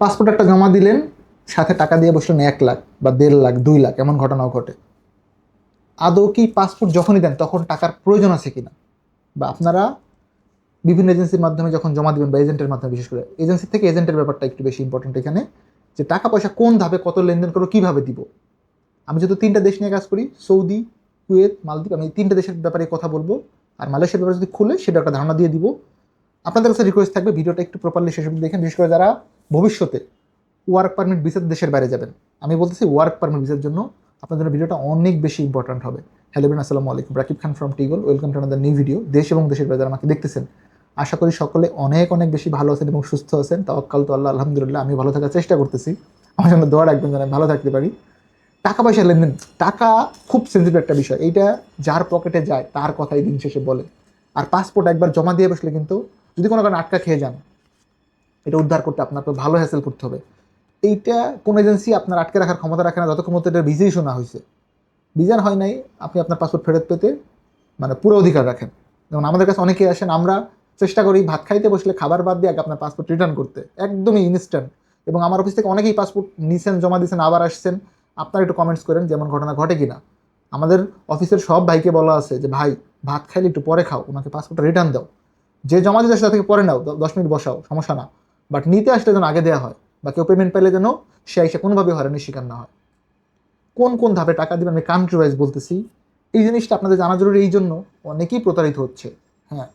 Passport একটা জমা দিলেন, সাথে টাকা দিয়ে বসলেন এক লাখ বা দেড় লাখ, দুই লাখ, এমন ঘটনাও ঘটে। আদৌ কি পাসপোর্ট যখনই দেন, তখন টাকার প্রয়োজন আছে কি না বা আপনারা বিভিন্ন এজেন্সির মাধ্যমে যখন জমা দেবেন বা এজেন্টের মাধ্যমে, বিশেষ করে এজেন্সি থেকে এজেন্টের ব্যাপারটা একটু বেশি ইম্পর্টেন্ট এখানে, যে টাকা পয়সা কোন ধাপে কত লেনদেন করব, কীভাবে দিব? আমি যেহেতু তিনটা দেশ নিয়ে কাজ করি, সৌদি, কুয়েত, মালদ্বীপ, আমি তিনটা দেশের ব্যাপারে কথা বলব। আর মালয়েশিয়ার ব্যাপারে যদি খুলে, সেটা একটা ধারণা দিয়ে দিব। আপনাদের কাছে রিকোয়েস্ট থাকবে ভিডিওটা একটু প্রপারলি শেষ অবধি দেখেন, বিশেষ করে যারা ভবিষ্যতে ওয়ার্ক পারমিট ভিসার দেশের বাইরে যাবেন। আমি বলতেছি ওয়ার্ক পারমিট ভিসার জন্য আপনার জন্য ভিডিওটা অনেক বেশি ইম্পর্ট্যান্ট হবে। হ্যালো বিন আসসালামু আলাইকুম। Rakib Khan from টিগল welcome to another new video দেশ এবং দেশের বাইরে যারা আমাকে দেখতেছেন, আশা করি সকলে অনেক অনেক বেশি ভালো আছেন এবং সুস্থ আছেন। তাওয়াক্কাল তো আল্লাহ, আলহামদুলিল্লাহ, আমি ভালো থাকার চেষ্টা করতেছি। আমার জন্য দোয়া রাখবেন যেন আমি ভালো থাকতে পারি। টাকা পয়সা লেনদেন, টাকা খুব সেন্সিটিভ একটা বিষয়। এইটা যার পকেটে যায়, তার কথাই দিন শেষে বলে। আর পাসপোর্ট একবার জমা দিয়ে বসলে কিন্তু যদি কোনো কারণে আটকা খেয়ে যান, এটা উদ্ধার করতে আপনাকে ভালো হ্যাসেল করতে হবে। এইটা কোন এজেন্সি আপনার আটকে রাখার ক্ষমতা রাখে না, যতক্ষণ মধ্যে এটা ভিজা শোনা হয়েছে। ভিজার হয় নাই, আপনি আপনার পাসপোর্ট ফেরত পেতে মানে পুরো অধিকার রাখেন। যেমন আমাদের কাছে অনেকেই আসেন, আমরা চেষ্টা করি ভাত খাইতে বসলে খাবার বাদ দিয়ে আগে আপনার পাসপোর্ট রিটার্ন করতে। একদমই ইনস্ট্যান্ট এবং আমার অফিস থেকে অনেকেই পাসপোর্ট নিছেন, জমা দিয়েছেন আবার আসছেন। আপনারা একটু কমেন্টস করেন যেমন ঘটনা ঘটে কিনা। আমাদের অফিসের সব ভাইকে বলা আছে যে, ভাই, ভাত খাইলে একটু পরে খাও, ওনাকে পাসপোর্টটা রিটার্ন দাও। যে জমা দিতে আসে থেকে পরে নাও দশ মিনিট বসাও, সমস্যা না। বাট নিতে আসলে যেন আগে দেওয়া হয়, বা কেউ পেমেন্ট পেলে যেন সে এসে কোনোভাবে হয়রানির শিকার না হয়। কোন কোন ধাপে টাকা দিবেন আমি কান্ট্রি ওয়াইজ বলতেছি, এই জিনিসটা আপনাদের জানা জরুরি, এই জন্য অনেকেই প্রতারিত হচ্ছে হ্যাঁ।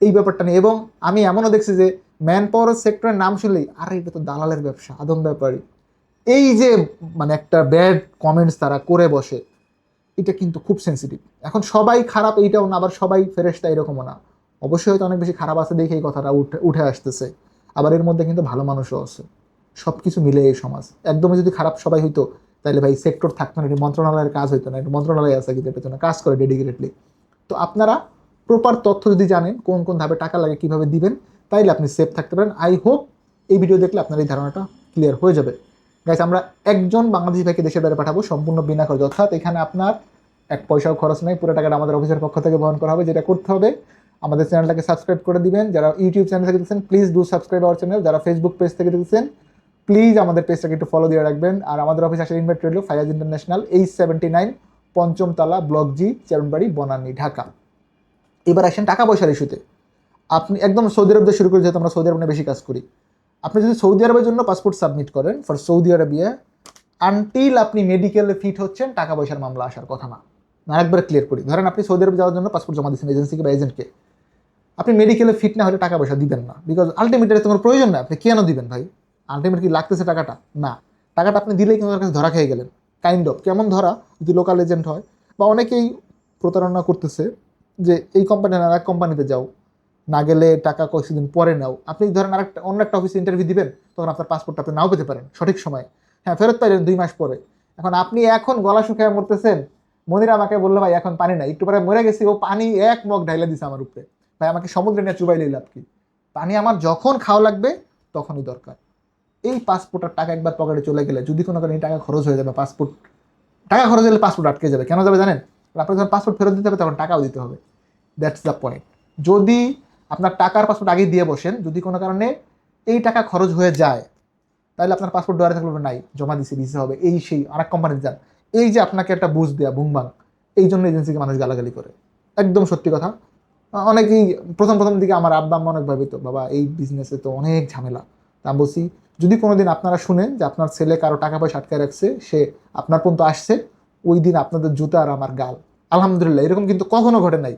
এই ব্যাপারটা নিয়ে, এবং আমি এমনও দেখছি যে ম্যান পাওয়ার সেক্টরের নাম শুনলেই, আরে এটা তো দালালের ব্যবসা, আদম ব্যাপারী। এই যে মানে একটা ব্যাড কমেন্টস তারা করে বসে, এটা কিন্তু খুব সেন্সিটিভ এখন সবাই খারাপ, এইটাও না, আবার সবাই ফেরেস্তা এরকমও না। অবশ্যই হয়তো অনেক বেশি খারাপ আছে দেখে এই কথাটা উঠে উঠে আসতেছে। আবার এর মধ্যে কিন্তু ভালো মানুষও আছে। সব কিছু মিলে এই সমাজ। একদমই যদি খারাপ সবাই হইতো তাহলে ভাই সেক্টর থাকতো না, এটি মন্ত্রণালয়ের কাজ হইতো না, এটি মন্ত্রণালয় আছে কিন্তু এটার জন্য কাজ করে ডেডিকেটেডলি তো আপনারা প্রপার তথ্য যদি জানেন, কোন কোন ধাপে টাকা লাগে, কীভাবে দিবেন, তাইলে আপনি সেফ থাকতে পারেন। আই হোপ এই ভিডিও দেখলে আপনার এই ধারণাটা ক্লিয়ার হয়ে যাবে। গাইস আমরা একজন বাংলাদেশি ভাইকে দেশের বাইরে পাঠাবো, সম্পূর্ণ বিনা খরচ। অর্থাৎ এখানে আপনার এক পয়সাও খরচ নেই, পুরো টাকাটা আমাদের অফিসের পক্ষ থেকে বহন করা হবে, যেটা করতে হবে আমাদের চ্যানেলটাকে সাবস্ক্রাইব করে দিবেন। যারা ইউটিউব চ্যানেল থেকে দেখছেন please do subscribe our channel যারা ফেসবুক পেজ থেকে দেখছেন প্লিজ আমাদের পেজটাকে একটু ফলো দিয়ে রাখবেন। আর আমাদের অফিস আসার ইনভাইট রইল Fayaz international H seventy nine পঞ্চমতলা block G Chairmanbari Banani Dhaka এবার আসেন টাকা পয়সার ইস্যুতে আপনি একদম সৌদি আরব শুরু করে, যেহেতু আমরা সৌদি আরবে বেশি কাজ করি। আপনি যদি সৌদি আরবের জন্য পাসপোর্ট সাবমিট করেন ফর সৌদি আরবিয়া আনটিল আপনি মেডিকেলে ফিট হচ্ছেন, টাকা পয়সার মামলা আসার কথা না। আরেকবার ক্লিয়ার করি। ধরেন আপনি সৌদি আরব যাওয়ার জন্য পাসপোর্ট জমা দিচ্ছেন এজেন্সিকে বা এজেন্টকে আপনি মেডিকেলে ফিট না হলে টাকা পয়সা দিবেন না। বিকজ আলটিমেটলি তোমার প্রয়োজন না। আপনি কেন দিবেন ভাই? আলটিমেট কি লাগতেছে টাকাটা? না। টাকাটা আপনি দিলেই কিন্তু কাছে ধরা খেয়ে গেলেন। কাইন্ড অফ কেমন ধরা? যদি লোকাল এজেন্ট হয়। বা অনেকেই প্রতারণা করতেছে যে, এই কোম্পানি না এক কোম্পানিতে যাও। না গেলে টাকা কিছুদিন পরে নাও। আপনি ধরেন আরেকটা, অন্য একটা অফিসে ইন্টারভিউ দিবেন, তখন আপনার পাসপোর্টটা আপনি নাও পেতে পারেন। সঠিক সময়ে। হ্যাঁ ফেরত পাইলেন দুই মাস পরে। এখন আপনি এখন গলা শুকিয়ে মরতেছেন। মনির আমাকে বলল, ভাই, এখন পানি নাই। একটু পরে মরে গেছি। ও পানি এক মগ ঢাইলে দিছে আমার উপরে। ভাই আমাকে সমুদ্রে নিয়ে চুবাই লাভ কি? পানি আমার যখন খাওয়া লাগবে, তখনই দরকার। এই পাসপোর্টের টাকা একবার পকেটে চলে গেলে যদি কোনো কারণে টাকা খরচ হয়ে যাবে পাসপোর্ট টাকা খরচ হলে পাসপোর্ট আটকে যাবে। কেন যাবে জানেন? আপনার যখন পাসপোর্ট ফেরত দিতে হবে, তখন টাকাও দিতে হবে। দ্যাটস দ্য পয়েন্ট যদি আপনার টাকার পাসপোর্ট আগে দিয়ে বসেন, যদি কোনো কারণে এই টাকা খরচ হয়ে যায়, তাহলে আপনার পাসপোর্ট দেওয়ার থাকলে নাই, জমা দিছে, দিতে হবে। এই সেই আর এক কোম্পানিতে যান। এই যে আপনাকে একটা বুঝ দেয়া বুমবাং এই জন্য এজেন্সিকে মানুষ গালাগালি করে। একদম সত্যি কথা। অনেকেই প্রথম প্রথম দিকে আমার আব্বা, আম্মা অনেক ভাবিত বাবা, এই বিজনেসে তো অনেক ঝামেলা। তা বলছি, যদি কোনোদিন আপনারা শুনেন যে আপনার ছেলে কারও টাকা পয়সা আটকায় রাখছে, সে আপনার পর্যন্ত আসছে ওই দিন আপনাদের জুতা আর আমার গাল। আলহামদুলিল্লাহ, এরকম কিন্তু কখনো ঘটে নাই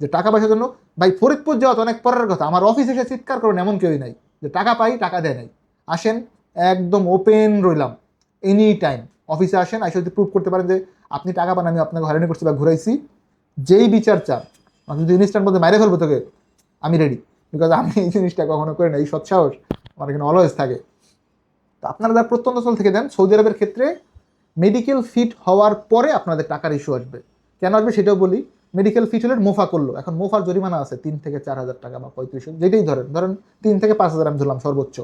যে টাকা পয়সার জন্য, ভাই, ফরিদপুর যাওয়া তো অনেক পরের কথা, আমার অফিসে এসে চিৎকার করেন, এমন কেউই নাই। যে টাকা পাই, টাকা দেয় নাই। আসেন, একদম ওপেন রইলাম এনি টাইম অফিসে আসেন, আইসে যদি প্রুভ করতে পারেন যে, আপনি টাকা পান, আমি আপনাকে হয়রানি করছি বা ঘুরাইছি। যেই বিচার চান যদি ইনস্ট্যান্ট মধ্যে মাইরে ফেলব তোকে, আমি রেডি বিকজ আমি এই জিনিসটা কখনো করি না, এই সৎসাহস আমার এখানে অলওয়েজ থাকে। তো আপনারা যারা প্রত্যন্ত অঞ্চল থেকে দেন, সৌদি আরবের ক্ষেত্রে মেডিকেল ফিট হওয়ার পরে আপনাদের টাকার ইস্যু আসবে। কেন আসবে সেটাও বলি মেডিকেল ফিট হলে মোফা করল। এখন মোফার জরিমানা আছে তিন থেকে চার হাজার টাকা বা পঁয়ত্রিশশো যেটাই ধরেন ধরেন তিন থেকে পাঁচ হাজার আমি ধরলাম সর্বোচ্চ।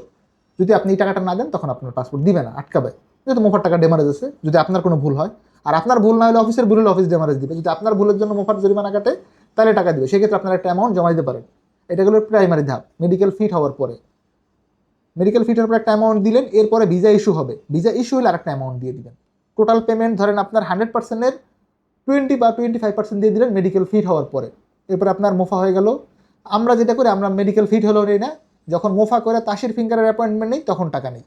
যদি আপনি এই টাকাটা না দেন, তখন আপনার পাসপোর্ট দিবে না, আটকাবে। যেহেতু মোফার টাকা ডেমারেজ আছে, যদি আপনার কোনো ভুল হয়। আর আপনার ভুল না হলে অফিসের ভুল হলে অফিস ডেমারেজ দিবে। যদি আপনার ভুলের জন্য মোফার জরিমানা কাটে তাহলে টাকা দিবে। সেক্ষেত্রে আপনার একটা অ্যামাউন্ট জমা দিতে পারেন। এটা হলো প্রাইমারি ধাপ মেডিকেল ফিট হওয়ার পরে। মেডিকেল ফিটের উপর একটা অ্যামাউন্ট দিলেন, এরপরে ভিসা ইস্যু হবে। ভিসা ইস্যু হলে আরেকটা অ্যামাউন্ট দিয়ে দিবেন। টোটাল পেমেন্ট ধরেন আপনার হান্ড্রেড পার্সেন্টের টোয়েন্টি বা টোয়েন্টি ফাইভ পার্সেন্ট দিয়ে দিলেন মেডিকেল ফিট হওয়ার পরে। এরপরে আপনার মোফা হয়ে গেল। আমরা যেটা করি, আমরা মেডিকেল ফিট হলো নেই না। যখন মোফা করে তাসির ফিঙ্গারের অ্যাপয়েন্টমেন্ট নেই, তখন টাকা নেই।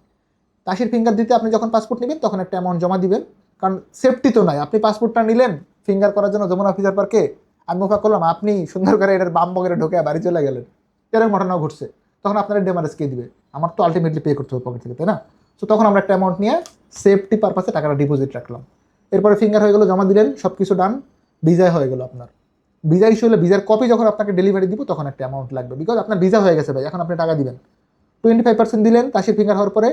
তাসির ফিঙ্গার দিতে আপনি যখন পাসপোর্ট নেবেন, তখন একটা অ্যামাউন্ট জমা দিবেন। কারণ সেফটি তো নাই। আপনি পাসপোর্টটা নিলেন ফিঙ্গার করার জন্য যমুনা অফিসার পার্কে আমি মোফা করলাম, আপনি সুন্দর করে এটার বাম বগেরে ঢোকে বাড়ি চলে গেলেন। এরকম ঘটনাও ঘটছে। তখন আপনারা ডেমারেজ কে দিবে? আমার তো আলটিমেটলি পে করতে হবে পকেট থেকে, তাই না? তো তখন আমরা একটা অ্যামাউন্ট নিয়ে সেফটি পারপাসে টাকাটা ডিপোজিট রাখলাম। এরপরে ফিঙ্গার হয়ে গেলো, জমা দিলেন সব কিছু ডান ভিসায় হয়ে গেলো আপনার। ভিসা ইস্যু হলে ভিসার কপি যখন আপনাকে ডেলিভারি দিব, তখন একটা অ্যামাউন্ট লাগবে। বিকজ আপনার ভিসা হয়ে গেছে ভাই, এখন আপনি টাকা দিবেন। টোয়েন্টি ফাইভ পার্সেন্ট দিলেন তাসির ফিঙ্গার হওয়ার পরে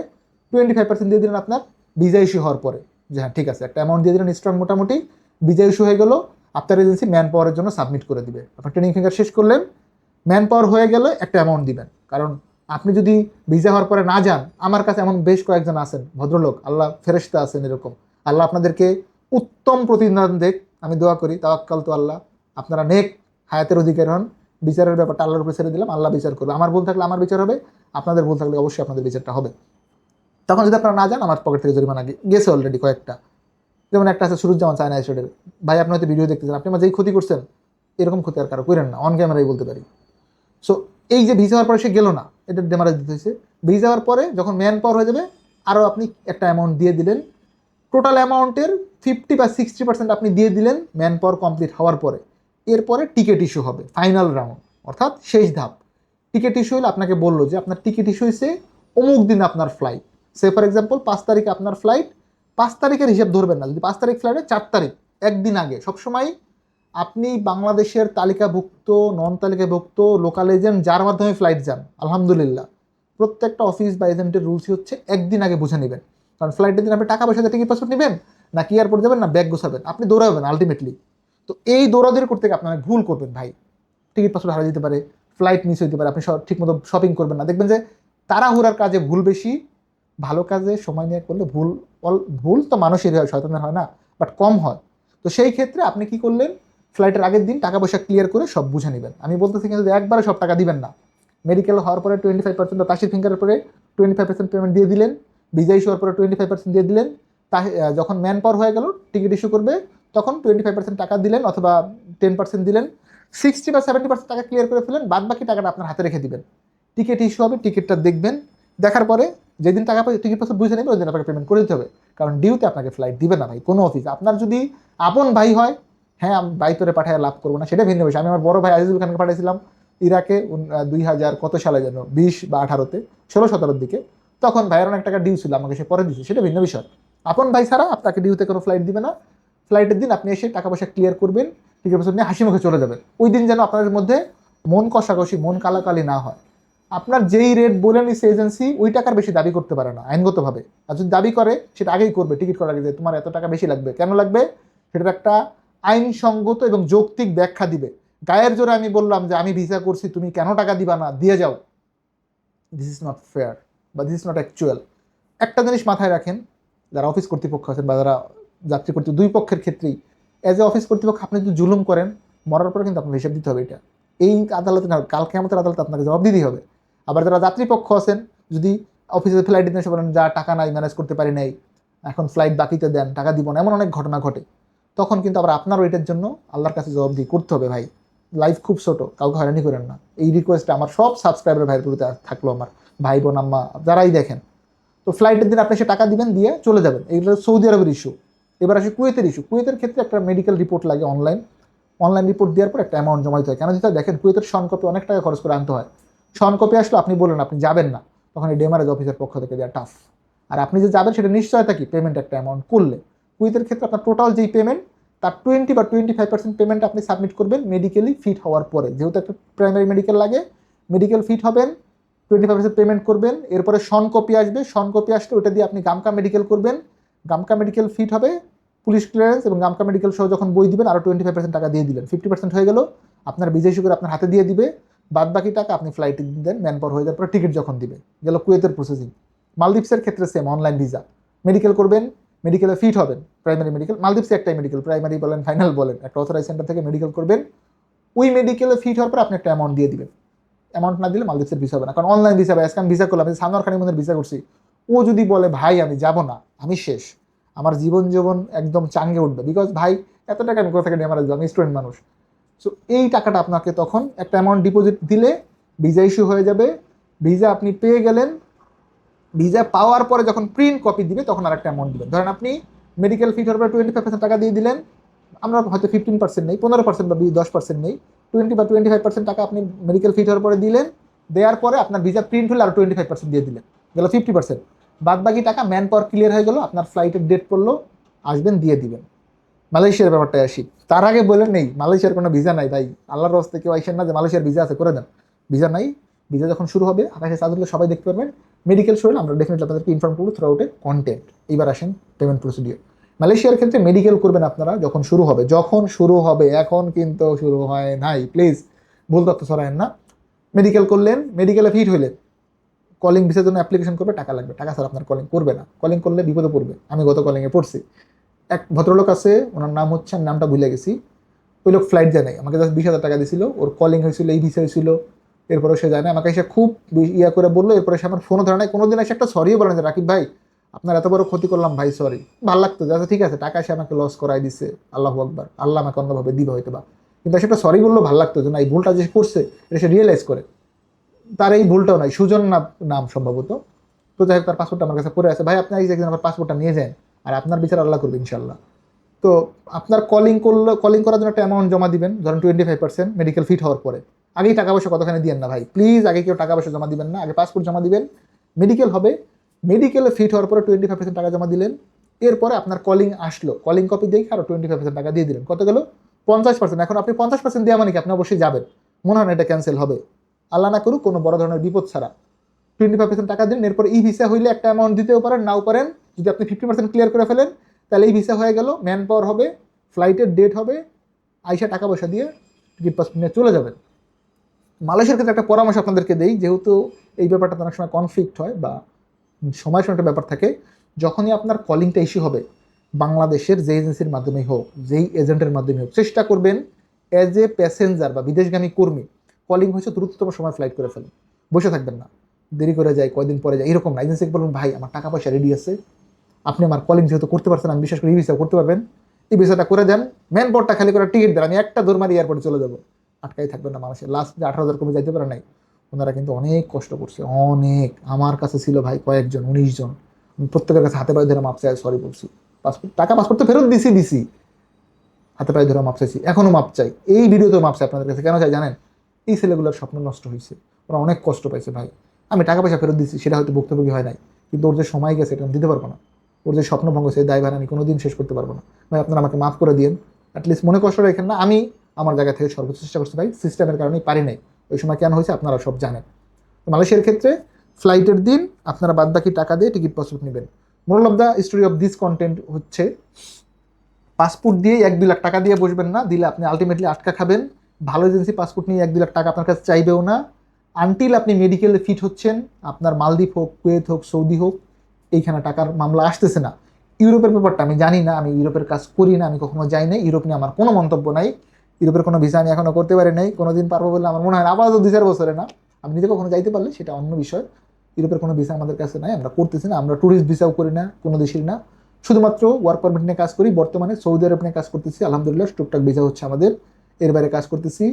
টোয়েন্টি ফাইভ পার্সেন্ট দিয়ে দিলেন আপনার ভিসা ইস্যু হওয়ার পরে। যে হ্যাঁ ঠিক আছে, একটা অ্যামাউন্ট দিয়ে দিলেন স্ট্রং মোটামুটি ভিসা ইস্যু হয়ে গেলো আপনার এজেন্সি ম্যান পাওয়ারের জন্য সাবমিট করে দিবে। আপনার ট্রেনিং ফিঙ্গার শেষ করলেন ম্যান পাওয়ার হয়ে গেলে একটা অ্যামাউন্ট দিবেন। কারণ আপনি যদি ভিসা হওয়ার পরে না যান, আমার কাছে এমন বেশ কয়েকজন আছেন, ভদ্রলোক, আল্লাহ ফেরেস্তা আছেন এরকম। আল্লাহ আপনাদেরকে উত্তম প্রতিদান দেখ, আমি দোয়া করি, তাওয়াক্কাল তো আল্লাহ, আপনারা নেক হায়াতের অধিকার হন। বিচারের ব্যাপারটা আল্লাহর উপরে ছেড়ে দিলাম, আল্লাহ বিচার করবে। আমার ভুল থাকলে আমার বিচার হবে, আপনাদের ভুল থাকলে অবশ্যই আপনাদের বিচারটা হবে। তখন যদি আপনারা না যান, আমার পকেট থেকে জরিমানা গেছে অলরেডি কয়েকটা। যেমন একটা আছে সুরুজ্জামান চায়না স্টেডের ভাই, আপনি হয়তো ভিডিও দেখতেছেন, আপনি আমার যেই ক্ষতি করছেন, এরকম ক্ষতি আর কারও করেন না অন ক্যামেরাই বলতে পারি। সো এই যে ভিসা হওয়ার পরে সে গেল না, এটা ডেমারেজ দিতে হয়েছে। ভিসা হওয়ার পরে যখন ম্যান পাওয়ার হয়ে যাবে আরও আপনি একটা অ্যামাউন্ট দিয়ে দিলেন। টোটাল অ্যামাউন্টের ফিফটি বা সিক্সটি পার্সেন্ট আপনি দিয়ে দিলেন ম্যান পাওয়ার কমপ্লিট হওয়ার পরে। এরপরে টিকিট ইস্যু হবে ফাইনাল রাউন্ড অর্থাৎ শেষ ধাপ। টিকিট ইস্যু হলে আপনাকে বলল যে, আপনার টিকিট ইস্যু হয়েছে অমুক দিন আপনার ফ্লাইট সে ফর এক্সাম্পল পাঁচ তারিখে আপনার ফ্লাইট পাঁচ তারিখের হিসেব ধরবেন না। যদি পাঁচ তারিখ ফ্লাইটে চার তারিখ, একদিন আগে। সবসময় আপনি বাংলাদেশের তালিকাভুক্ত নন তালিকাভুক্ত লোকাল এজেন্ট যার মাধ্যমে ফ্লাইট যান, আলহামদুলিল্লাহ। প্রত্যেকটা অফিস বা এজেন্টের রুলসই হচ্ছে একদিন আগে বুঝে নেবেন। কারণ ফ্লাইটের দিন আপনি টাকা পয়সা টিকিট পাসপোর্ট নেবেন, না কি এয়ারপোর্ট যাবেন, না ব্যাগ গোছাবেন। আপনি দৌড়াবেন আলটিমেটলি তো এই দৌড়াদৌড়ি করতে আপনারা ভুল করবেন ভাই। টিকিট পাসপোর্ট হারিয়ে যেতে পারে ফ্লাইট মিস হইতে পারে, আপনি ঠিকমতো শপিং করবেন না। দেখবেন যে তাড়াহুড়ার কাজে ভুল বেশি ভালো কাজে সময় নিয়ে করলে ভুল, অল- ভুল তো মানুষেরই হয়, শয়তানের হয় না বাট কম হয়। তো সেই ক্ষেত্রে আপনি কি করলেন? ফ্লাইটের আগের দিন টাকা পয়সা ক্লিয়ার করে সব বুঝে নেবেন। আমি বলতেছি কিন্তু একবারে সব টাকা দিবেন না। মেডিকেল হওয়ার পরে টোয়েন্টি ফাইভ পার্সেন্ট বা তাসির ফিঙ্গারের পরে টোয়েন্টি ফাইভ পার্সেন্ট পেমেন্ট দিয়ে দিলেন ভিজা ইস্যু হওয়ার পরে টোয়েন্টি ফাইভ পার্সেন্ট দিয়ে দিলেন তা যখন ম্যান পাওয়ার হয়ে গেল টিকিট ইস্যু করবে, তখন টোয়েন্টি ফাইভ পার্সেন্ট টাকা দিলেন অথবা টেন পার্সেন্ট দিলেন সিক্সটি বা সেভেন্টি পার্সেন্ট টাকা ক্লিয়ার করে ফেলেন বাদ বাকি টাকাটা আপনার হাতে রেখে দিবেন। টিকিট ইস্যু হবে টিকিটটা দেখবেন, দেখার পরে যেদিন টাকা টিকিট পাসপোর্ট বুঝে নেবে? ওই দিন আপনাকে পেমেন্ট করে দিতে হবে। কারণ ডিউতে আপনাকে ফ্লাইট দিবে না ভাই, কোনো অফিস আপনার যদি আপন ভাই হয় হ্যাঁ আমি ভাই তোরে পাঠায় লাভ করব না, সেটা ভিন্ন বিষয়। আমি আমার বড় ভাই আজিজুল খানকে পাঠিয়েছিলাম ইরাকে দুই হাজার কত সালে যেন, বিশ বা আঠারোতে, ষোলো সতেরোর দিকে। তখন ভাইয়ের অনেক টাকা ডিউ ছিল, আমাকে সে পরে দিচ্ছে সেটা ভিন্ন বিষয়। আপন ভাই ছাড়া আপনাকে ডিউতে কোনো ফ্লাইট দিবে না। ফ্লাইটের দিন আপনি এসে টাকা পয়সা ক্লিয়ার করবেন টিকিট পাসপোর্ট নিয়ে হাসি মুখে চলে যাবেন। ওই দিন যেন আপনাদের মধ্যে মন কষাকষি, মন কালাকালি না হয়। আপনার যেই রেট বলে নিচ্ছে এজেন্সি ওই টাকার বেশি দাবি করতে পারে না, আইনগতভাবে। আর যদি দাবি করে, সেটা আগেই করবে টিকিট করার আগে যে তোমার এত টাকা বেশি লাগবে। কেন লাগবে? সেটার একটা আইনসঙ্গত এবং যৌক্তিক ব্যাখ্যা দিবে। গায়ের জোরে আমি বললাম যে আমি ভিসা করছি, তুমি কেন টাকা দিবা না? দিয়ে যাও। দিস ইজ নট ফেয়ার বা দিস ইজ নট অ্যাকচুয়াল একটা জিনিস মাথায় রাখেন, যারা অফিস কর্তৃপক্ষ আছেন বা যারা যাত্রী কর্তৃপক্ষ, দুই পক্ষের ক্ষেত্রেই। অ্যাজ এ অফিস কর্তৃপক্ষ, আপনি যদি জুলুম করেন, মরার পরে কিন্তু আপনার হিসাব দিতে হবে এটা। এই আদালতে না কাল কেমতের আদালতে আপনাকে জবাব দিতেই হবে। আবার যারা যাত্রীপক্ষ আছেন, যদি অফিসে ফ্লাইট দিতে বলেন, যা, টাকা নাই ম্যানেজ করতে পারি নাই, এখন ফ্লাইট বাকিতে দেন, টাকা দিব না, এমন অনেক ঘটনা ঘটে। তখন কিন্তু আবার আপনার ওইটার জন্য আল্লাহর কাছে জবাব দিয়ে করতে হবে, ভাই লাইফ খুব ছোট, কাউকে হয়রানি করেন না। এই রিকোয়েস্টটা আমার সব সাবস্ক্রাইবার ভাইয়ের প্রতি থাকল আমার, ভাই, বোন, আম্মা, যারাই দেখেন। তো ফ্লাইটের দিন আপনি সে টাকা দিবেন, দিয়ে চলে যাবেন। এইগুলো সৌদি আরবের ইস্যু এবার আসে কুয়েতের ইস্যু কুয়েতের ক্ষেত্রে একটা মেডিকেল রিপোর্ট লাগে অনলাইন অনলাইন রিপোর্ট দেওয়ার পর একটা অ্যামাউন্ট জমা দিতে হয়। কেন দিতে দেখেন, কুয়েতের শন কপি অনেক টাকা খরচ করে আনতে হয়। কপি আসলো, আপনি বললেন, আপনি যাবেন না। তখন এই ডেমারেজ অফিসের পক্ষ থেকে দেওয়া টাফ আর আপনি যে যাবেন, সেটা নিশ্চয়তা কি? পেমেন্ট একটা অ্যামাউন্ট করলে। কুয়েতের ক্ষেত্রে আপনার টোটাল যেই পেমেন্ট তার টোয়েন্টি বা টোয়েন্টি ফাইভ পার্সেন্ট পেমেন্ট আপনি সাবমিট করবেন মেডিকেলি ফিট হওয়ার পরে। যেহেতু একটা প্রাইমারি মেডিকেল লাগে মেডিকেল ফিট হবেন টোয়েন্টি ফাইভ পার্সেন্ট পেমেন্ট করবেন, এরপরে শন কপি আসবে। শন কপি আসলে ওটা দিয়ে আপনি গামকা মেডিকেল করবেন। গামকা মেডিকেল ফিট হবে, পুলিশ ক্লিয়ারেন্স এবং গামকা মেডিকেল সহ যখন বই দিবেন আরও টোয়েন্টি ফাইভ পার্সেন্ট টাকা দিয়ে দিলেন। ফিফটি পার্সেন্ট হয়ে গেল। আপনার বিজয় করে আপনার হাতে দিয়ে দিবে। বাদ বাকি টাকা আপনি ফ্লাইটে দেন ম্যান পাওয়ার হয়ে যাওয়ার পরে টিকিট যখন দিবে, গেল কুয়েতের প্রসেসিং মালদ্বীপসের ক্ষেত্রে সেম অনলাইন ভিসা মেডিকেল করবেন মেডিকেলে ফিট হবেন প্রাইমারি মেডিকেল মালদ্বীপসে একটাই মেডিকেল প্রাইমারি বলেন ফাইনাল বলেন। একটা অথরাইজ সেন্টার থেকে মেডিকেল করবেন। ওই মেডিকেলে ফিট হওয়ার পর আপনি একটা অ্যামাউন্ট দিয়ে দিবেন। অ্যামাউন্ট না দিলে মালদ্বীপের ভিসা হবে না। কারণ অনলাইন ভিসা আজকে আমি ভিসা করলাম সানোয়ার খানের মধ্যে ভিসা করছি। ও যদি বলে, ভাই, আমি যাব না, আমি শেষ। আমার জীবন জীবন একদম চাঙ্গে উঠবে। বিকজ ভাই, এত টাকা আমি কোথা থেকে নিয়ে মারা আমি স্টুডেন্ট মানুষ। সো এই টাকাটা আপনাকে তখন একটা অ্যামাউন্ট ডিপোজিট দিলে ভিসা ইস্যু হয়ে যাবে। ভিসা আপনি পেয়ে গেলেন। ভিসা পাওয়ার পরে যখন প্রিন্ট কপি দিবে, তখন আর একটা অ্যামাউন্ট দিবেন। ধরেন আপনি মেডিকেল ফি পরে টোয়েন্টি ফাইভ পার্সেন্ট টাকা দিয়ে দিলেন। আমরা হয়তো ফিফটিন পার্সেন্ট নেই, পনেরো পার্সেন্ট বা দশ পার্সেন্ট নেই। টোয়েন্টি বা টোয়েন্টি ফাইভ পার্সেন্ট টাকা আপনি মেডিকেল ফি হওয়ার পরে দিলেন। দেওয়ার পরে আপনার ভিসা প্রিন্ট হলে আর টোয়েন্টি ফাইভ পার্সেন্ট দিয়ে দিলেন। গেল ফিফটি পার্সেন্ট বাদ বাকি টাকা ম্যান পাওয়ার ক্লিয়ার হয়ে গেল, আপনার ফ্লাইটের ডেট পড়ল, আসবেন, দিয়ে দিবেন। মালয়েশিয়ার ব্যাপারটায় আসি। তার আগে বলেন নেই, মালয়েশিয়ার কোনো ভিসা নাই ভাই। আল্লাহর রস্তে কেউ আইসেন না যে মালয়েশিয়ার ভিসা আছে, করে দেন। ভিসা নাই, ভিসা যখন শুরু হবে, আকাশে চাঁদগুলো সবাই দেখতে পারবেন। মেডিকেল শো আমরা ডেফিনেটলি আপনাদেরকে ইনফর্ম করব থ্রু আউটে কন্টেন্ট এইবার আসেন পেমেন্ট প্রসিডিওর মালয়েশিয়ার ক্ষেত্রে মেডিকেল করবেন আপনারা যখন শুরু হবে। যখন শুরু হবে, এখন কিন্তু শুরু হয় নাই। প্লিজ ভুল তথ্য ছড়ায়েন না। মেডিকেল করলেন মেডিকেলে ফিট হইলেন। কলিং ভিসার জন্য অ্যাপ্লিকেশন করবে, টাকা লাগবে। টাকা স্যার আপনার কলিং করবে না। কলিং করলে বিপদে পড়বে। আমি গত কলিংয়ে পড়ছি। এক ভদ্রলোক আছে, ওনার নাম হচ্ছে, আমি নামটা ভুলে গেছি। ওই লোক ফ্লাইট নাই, আমাকে জাস্ট বিশ হাজার টাকা দিছিল, ওর কলিং হয়েছিল, এই ভিসা হয়েছিল, এরপরে সে যায় না আমাকে এসে খুব ইয়া করে বলল, এরপরে সে আমার ফোনও ধরে নাই। কোনোদিন এসে একটা সরিও বলে না রাকিব ভাই, আপনার এত বড় ক্ষতি করলাম, ভাই সরি ভালো লাগতো আচ্ছা ঠিক আছে, টাকা এসে আমাকে লস করাই দিছে, আল্লাহ আকবার, আল্লাহ আমাকে অন্যভাবে দিবে হয়তো বা কিন্তু সেটা সরি বললেও ভালো লাগতো যে, না, এই ভুলটা যে করছে, এটা সে রিয়েলাইজ করে। তার এই ভুলটাও নাই, সুজন নাম সম্ভবত। তো যাই হোক, তার পাসপোর্টটা আমার কাছে পড়ে আছে। ভাই, আপনি একদিন আমার পাসপোর্টটা নিয়ে যান। আর আপনার বিচার আল্লাহ করবে ইনশাল্লাহ তো আপনার কলিং করলে কলিং করার জন্য একটা অ্যামাউন্ট জমা দিবেন, ধরেন twenty five percent medical fit হওয়ার পরে। আগেই টাকা পয়সা কতখানি দিবেন না ভাই? প্লিজ আগে কেউ টাকা পয়সা জমা দিবেন না, আগে পাসপোর্ট জমা দিবেন মেডিকেল হবে। মেডিকেলে ফিট হওয়ার পরে টোয়েন্টি ফাইভ পার্সেন্ট টাকা জমা দিলেন, এরপরে আপনার কলিং আসলো। কলিং কপি দেখে আরও টোয়েন্টি ফাইভ পার্সেন্ট টাকা দিয়ে দিলেন। কত গেল? পঞ্চাশ পার্সেন্ট এখন আপনি পঞ্চাশ পার্সেন্ট দেওয়া মানে কি? আপনি অবশ্যই যাবেন। মনে হয় না এটা ক্যান্সেল হবে। আল্লাহ না করুক, কোনো বড় ধরনের বিপদ ছাড়া। টোয়েন্টি ফাইভ পার্সেন্ট টাকা দিন এরপর ই ভিসা হইলে একটা অ্যামাউন্ট দিতেও পারেন, নাও পারেন। যদি আপনি ফিফটি পার্সেন্ট ক্লিয়ার করে ফেলেন, তাহলে এই ভিসা হয়ে গেল ম্যান পাওয়ার হবে ফ্লাইটের ডেট হবে, আইসা টাকা পয়সা দিয়ে টিকিট পাসপোর্ট নিয়ে চলে যাবেন। মালয়েশিয়ার ক্ষেত্রে একটা পরামর্শ আপনাদেরকে দেই, যেহেতু এই ব্যাপারটা অনেক সময় কনফ্লিক্ট হয় বা সময় সময় একটা ব্যাপার থাকে, যখনই আপনার কলিংটা ইস্যু হবে, বাংলাদেশের যে এজেন্সির মাধ্যমে হোক, যেই এজেন্টের মাধ্যমে হোক, চেষ্টা করবেন অ্যাজ এ প্যাসেঞ্জার বা বিদেশগামী কর্মী কলিং হয়েছে দ্রুততম সময় ফ্লাইট করে ফেলেন। বসে থাকবেন না। দেরি করে যায়, কয়দিন পরে যায়, এরকম না। এজেন্সিকে বলুন ভাই, আমার টাকা পয়সা রেডি আছে। আপনি আমার কলিং যেহেতু করতে পারছেন, আমি বিশেষ করে ই ভিসা করতে পারবেন, এই ভিসাটা করে দেন মেন বোর্ডটা খালি করে টিকিট দেন, আমি একটা দৌড় মারি এয়ারপোর্টে চলে যাব। আটকাই থাকবেন না মানুষের। লাস্ট যে আঠারো হাজার কমে যাইতে পারে নাই, ওনারা কিন্তু অনেক কষ্ট করছে, অনেক। আমার কাছে ছিল ভাই কয়েকজন, উনিশ জন। প্রত্যেকের কাছে হাতে পায়ে ধরে মাপ চাই সরি বলছি। পাসপোর্ট টাকা পাসপোর্ট তো ফেরত দিছি দিছি। হাতে পায়ে ধরে মাপ চাইছি এখনও মাপ চাই। এই ভিডিওতেও মাপ চাই আপনাদের কাছে, কেন চাই জানেন? এই ছেলেগুলোর স্বপ্ন নষ্ট হয়েছে। ওরা অনেক কষ্ট পাইছে ভাই। আমি টাকা পয়সা ফেরত দিচ্ছি সেটা হয়তো ভুক্তভোগী হয় নাই, কিন্তু ওর যে সময় গেছে, এটা আমি দিতে পারব না। ওর যে স্বপ্ন ভঙ্গ, সেই দায়ভার আমি কোনোদিন শেষ করতে পারব না। ভাই, আপনারা আমাকে মাফ করে দিন অ্যাটলিস্ট মনে কষ্ট রাখেন না, আমি আমার জায়গা থেকে সর্বোচ্চ চেষ্টা করছি। ভাই সিস্টেমের কারণেই পারি নাই। ওই সময় কেন হয়েছে আপনারা সব জানেন। মালয়েশিয়ার ক্ষেত্রে ফ্লাইটের দিন আপনারা বাদ বাকি টাকা দিয়ে টিকিট পাসপোর্ট নেবেন। Moral of the story of this content হচ্ছে পাসপোর্ট দিয়ে এক দুই লাখ টাকা দিয়ে বসবেন না, দিলে আপনি আলটিমেটলি আটকা খাবেন। ভালো এজেন্সি পাসপোর্ট নিয়ে এক দুই লাখ টাকা আপনার কাছে চাইবেও না। আনটিল আপনি মেডিকেলে ফিট হচ্ছেন, আপনার মালদ্বীপ হোক, কুয়েত হোক, সৌদি হোক এইখানে টাকার মামলা আসতেছে না। ইউরোপের ব্যাপারটা আমি জানি না, আমি ইউরোপের কাজ করি না, আমি কখনো যাই না ইউরোপ নিয়ে আমার কোনো মন্তব্য নাই। ইউরোপের কোনো ভিসা আমি এখনও করতে পারি নাই কোনো দিন পারব বলে আমার মনে হয় না। আপাতত দুই চার বছরে না, আমি নিজে কখনো যাইতে পারলে সেটা অন্য বিষয়। ইউরোপের কোনো ভিসা আমাদের কাছে নাই, আমরা করতেছি না, আমরা ট্যুরিস্ট ভিসাও করি না, কোনো দেশের না। শুধুমাত্র ওয়ার্ক পারমিট নিয়ে কাজ করি, বর্তমানে সৌদি আরব নিয়ে কাজ করতেছি, আলহামদুলিল্লাহ, টুকটাক ভিসা হচ্ছে আমাদের। এর বাইরে কাজ করতেছি,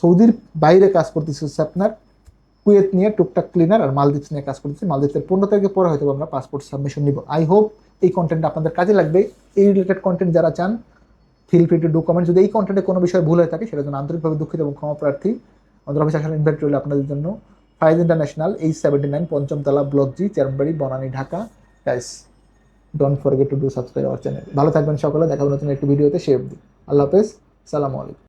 সৌদির বাইরে কাজ করতেছি হচ্ছে আপনার কুয়েত নিয়ে, টুকটাক ক্লিনার আর মালদ্বীপস নিয়ে কাজ করতেছি। মালদ্বীপের পনেরো তারিখে পরে হয়তো আমরা পাসপোর্ট সাবমিশন নিব। আই হোপ এই কন্টেন্ট আপনাদের কাজে লাগবে। এই রিলেটেড কন্টেন্ট যারা চান feel free to do comment যদি এই কন্টেন্টে কোনো বিষয়ে ভুল হয়ে থাকে সেটার জন্য আন্তরিকভাবে দুঃখিত এবং ক্ষমা প্রার্থী, আমাদের অফিস আসার ইনভাইট রইল আপনাদের জন্য। Faiz international H seventy nine পঞ্চমতলা block G Chairmanbari Banani Dhaka guys don't forget to do subscribe our channel ভালো থাকবেন সকলে দেখাবো নতুন একটি ভিডিওতে সে অবধি। আল্লাহ হাফেজ, সালামু আলাইকুম।